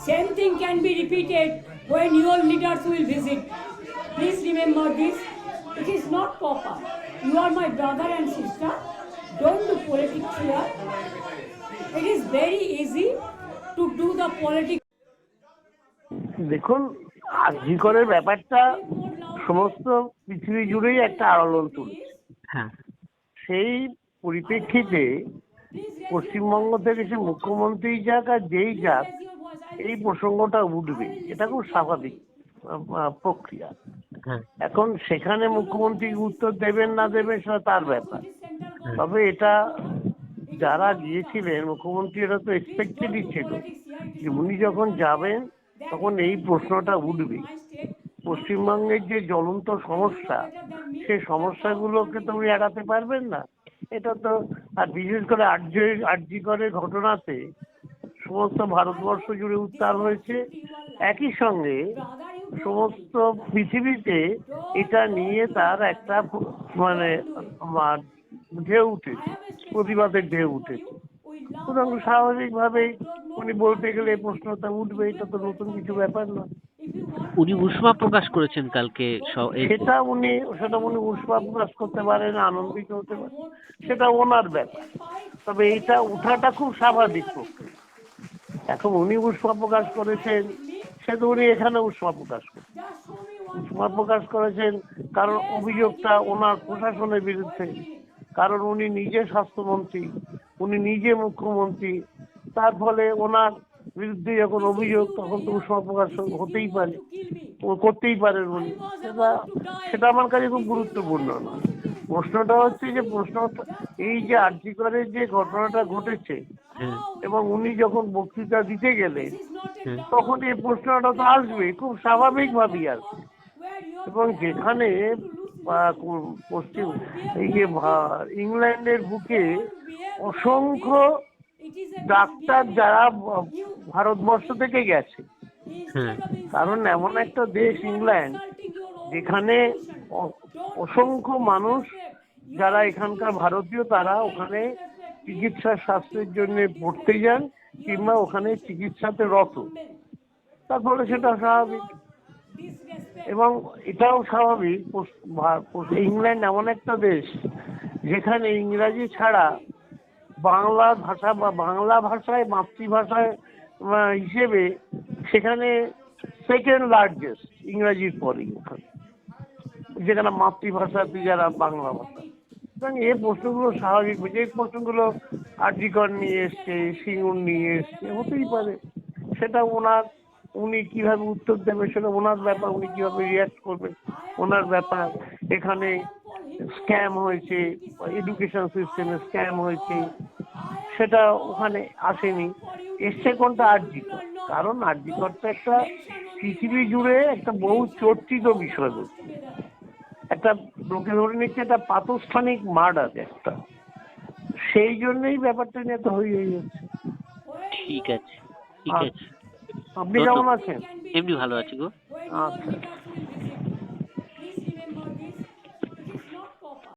Same thing can be repeated when your leaders will visit. Please remember this. It is not proper. You are my brother and sister. Don't do politics here. It is very easy to do the politics. দেখুন আজিকরের ব্যাপারটা সমস্ত পৃথিবী জুড়েই একটা আলোড়ন তুলছে হ্যাঁ সেই পরিপ্রেক্ষিতে পশ্চিমবঙ্গ থেকে সে মুখ্যমন্ত্রী যাক আর যেই যাক এই প্রসঙ্গটা উঠবে এটা খুব স্বাভাবিক প্রক্রিয়া। হ্যাঁ। এখন সেখানে মুখ্যমন্ত্রী উত্তর দেবেন না দেবেন সেটা তার ব্যাপার। তবে এটা যারা গিয়েছিলেন মুখ্যমন্ত্রী এটা তো এক্সপেক্টেডই ছিল যে উনি যখন যাবেন তখন এই প্রশ্নটা উঠবে। পশ্চিমবঙ্গের যে জ্বলন্ত সমস্যা সে সমস্যাগুলোকে তো উনি এড়াতে পারবেন না। এটা তো আর বিশেষ করে আর্য আর্যিকরের ঘটনাতে সমস্ত ভারতবর্ষ জুড়ে উত্তাল হয়েছে। একই সঙ্গে সমস্ত পৃথিবীতে এটা নিয়ে তার একটা মানে ঢেউ উঠেছে প্রতিবাদের ঢেউ উঠেছে। সুতরাং স্বাভাবিকভাবেই উনি বলতে গেলে প্রশ্নটা উঠবে এটা তো নতুন কিছু ব্যাপার না। উনি উষ্মা প্রকাশ করেছেন কালকে সেটা উনি সেটা উনি উষ্মা প্রকাশ করতে পারেন আনন্দিত হতে পারেন সেটা ওনার ব্যাপার। তবে এটা উঠাটা খুব স্বাভাবিক প্রক্রিয়া। এখন উনি উষ্মা প্রকাশ করেছেন, সে তো উনি এখানে উষ্মা প্রকাশ করেন উষ্মা প্রকাশ করেছেন কারণ অভিযোগটা ওনার প্রশাসনের বিরুদ্ধে। কারণ উনি নিজে স্বাস্থ্যমন্ত্রী, উনি নিজে মুখ্যমন্ত্রী। তার ফলে ওনার বিরুদ্ধে যখন অভিযোগ, তখন তো উষ্মা প্রকাশ হতেই পারে, করতেই পারেন উনি। সেটা সেটা আমার কাছে খুব গুরুত্বপূর্ণ না প্রশ্নটা হচ্ছে যে প্রশ্নটা এই যে আর্যিকরের যে ঘটনাটা ঘটেছে এবং উনি যখন বক্তৃতা দিতে গেলেন তখন এই প্রশ্নটা তো আসবে খুব স্বাভাবিকভাবেই আসবে। এবং যেখানে পশ্চিম এই যে ইংল্যান্ডের বুকে অসংখ্য ডাক্তার যারা ভারতবর্ষ থেকে গেছে। হ্যাঁ কারণ এমন একটা দেশ ইংল্যান্ড যেখানে অসংখ্য মানুষ যারা এখানকার ভারতীয়, তারা ওখানে চিকিৎসা স্বাস্থ্যের জন্য পড়তে যান কিংবা ওখানে চিকিৎসাতে রত। তারপরে সেটা স্বাভাবিক। এবং এটাও স্বাভাবিক ইংল্যান্ড এমন একটা দেশ যেখানে ইংরাজি ছাড়া বাংলা ভাষা বা বাংলা ভাষায় মাতৃভাষায় হিসেবে সেখানে সেকেন্ড লার্জেস্ট ইংরাজির পরেই ওখানে। যেখানে মাতৃভাষাতে যারা বাংলা ভাষা। সুতরাং এই প্রশ্নগুলো স্বাভাবিক যে প্রশ্নগুলো আর্যিকর নিয়ে এসছে, সিঙ্গুর নিয়ে এসছে, হতেই পারে। সেটা ওনার, উনি কীভাবে উত্তর দেবে সেটা ওনার ব্যাপার, উনি কীভাবে রিয়াক্ট করবেন ওনার ব্যাপার। এখানে স্ক্যাম হয়েছে এডুকেশন সিস্টেমে স্ক্যাম হয়েছে, সেটা ওখানে আসেনি। এসছে কোনটা? আর্যিকর। কারণ আর্যিকরটা একটা পৃথিবী জুড়ে একটা বহু চর্চিত বিষয় বলছে একটা লোকে ধরে নিচ্ছে একটা পাতস্থানিক মার্ডার একটা। সেই জন্যই ব্যাপারটা নিয়ে তো হয়ে যাচ্ছে ঠিক আছে ঠিক আছে। আপনি কেমন আছেন? এমনি ভালো আছি গো। আচ্ছা।